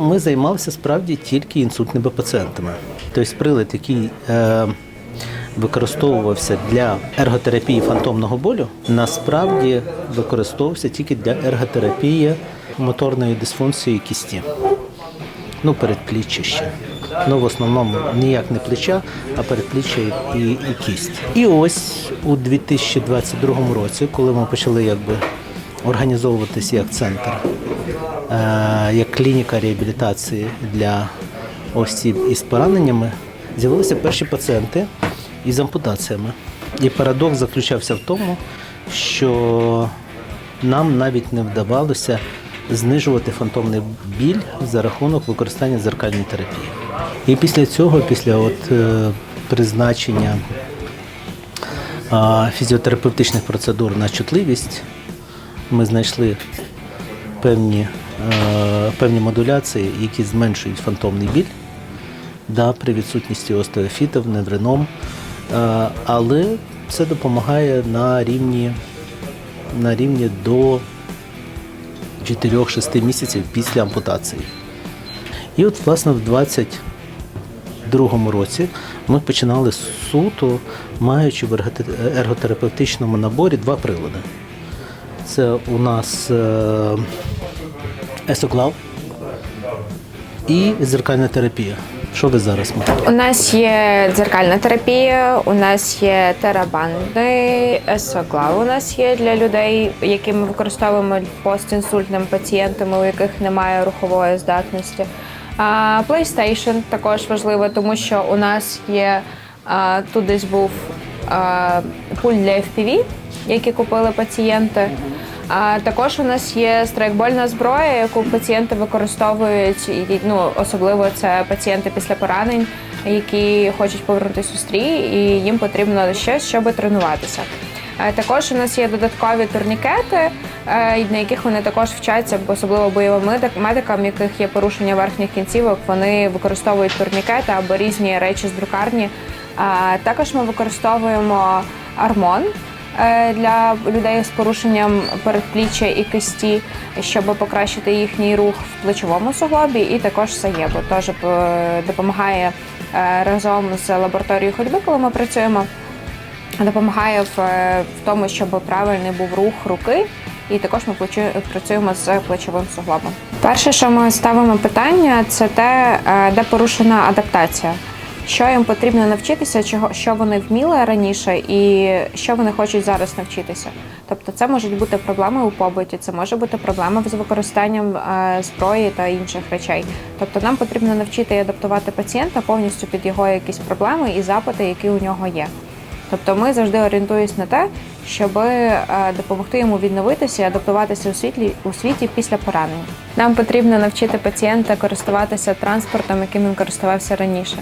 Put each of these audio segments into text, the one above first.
ми займалися справді тільки інсультними пацієнтами. Тобто прилад, який е, використовувався для ерготерапії фантомного болю, насправді використовувався тільки для ерготерапії моторної дисфункції кісті. Ну, передпліччя ще. Ну, в основному ніяк не плеча, а передпліччя і, і, кість. І ось у 2022 році, коли ми почали якби організовуватися як центр, е, як клініка реабілітації для осіб із пораненнями, з'явилися перші пацієнти із ампутаціями. І парадокс заключався в тому, що нам навіть не вдавалося знижувати фантомний біль за рахунок використання зеркальної терапії. І після цього, після от, е, призначення фізіотерапевтичних процедур на чутливість, ми знайшли певні, е, певні модуляції, які зменшують фантомний біль да, при відсутності остеофітів, неврином. Е, але це допомагає на рівні, на рівні до 4-6 місяців після ампутації. І от, власне, в 22-му році ми починали суто, маючи в ерготерапевтичному наборі два прилади. Це у нас есоклав і зеркальна терапія. Що ви зараз маєте? У нас є дзеркальна терапія, у нас є терабанди, есоклав у нас є для людей, які ми використовуємо постінсультним пацієнтам, у яких немає рухової здатності. PlayStation також важливо, тому що у нас є тут десь був а, пульт для FPV, які купили пацієнти. А також у нас є страйкбольна зброя, яку пацієнти використовують, і, ну особливо це пацієнти після поранень, які хочуть повернутися у стрій, і їм потрібно щось, щоб тренуватися. Е, Також у нас є додаткові турнікети, е, на яких вони також вчаться, особливо бойовим медикам, яких є порушення верхніх кінцівок, вони використовують турнікети або різні речі з друкарні. Також ми використовуємо армон е, для людей з порушенням передпліччя і кисті, щоб покращити їхній рух в плечовому суглобі, і також саєбо теж е, допомагає е, разом з лабораторією ходьби, коли ми працюємо допомагає в, е, в тому, щоб правильний був рух руки. І також ми працюємо з плечовим суглобом. Перше, що ми ставимо питання, це те, е, де порушена адаптація. Що їм потрібно навчитися, чого що вони вміли раніше, і що вони хочуть зараз навчитися. Тобто, це можуть бути проблеми у побуті, це може бути проблема з використанням е, зброї та інших речей. Тобто, нам потрібно навчити і адаптувати пацієнта повністю під його якісь проблеми і запити, які у нього є. Тобто ми завжди орієнтуємось на те, щоб е, допомогти йому відновитися і адаптуватися у світлі у світі після поранення. Нам потрібно навчити пацієнта користуватися транспортом, яким він користувався раніше.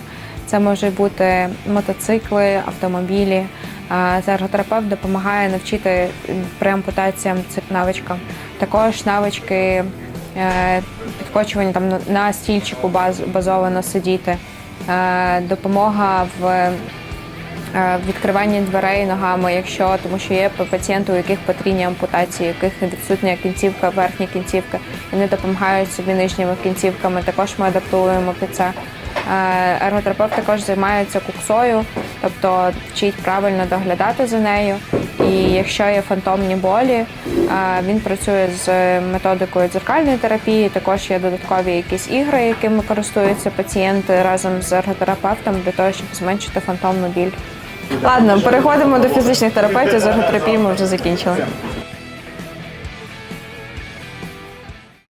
Це можуть бути мотоцикли, автомобілі. А Ерготерапевт допомагає навчити при ампутаціям цим навичкам. Також навички е, підкочування там на- стільчику баз, базовано сидіти, Е, допомога в відкривання дверей ногами, якщо тому, що є пацієнти, у яких потрібні ампутації, у яких відсутня кінцівка, верхня кінцівка, вони допомагають собі нижніми кінцівками. Також ми адаптуємо під це. Е, Ерготерапевт також займається куксою, тобто вчить правильно доглядати за нею. І якщо є фантомні болі, е, він працює з методикою дзеркальної терапії. Також є додаткові якісь ігри, якими користуються пацієнти разом з ерготерапевтом для того, щоб зменшити фантомну біль. Ладно, переходимо до фізичних терапевтів. З ми вже закінчили.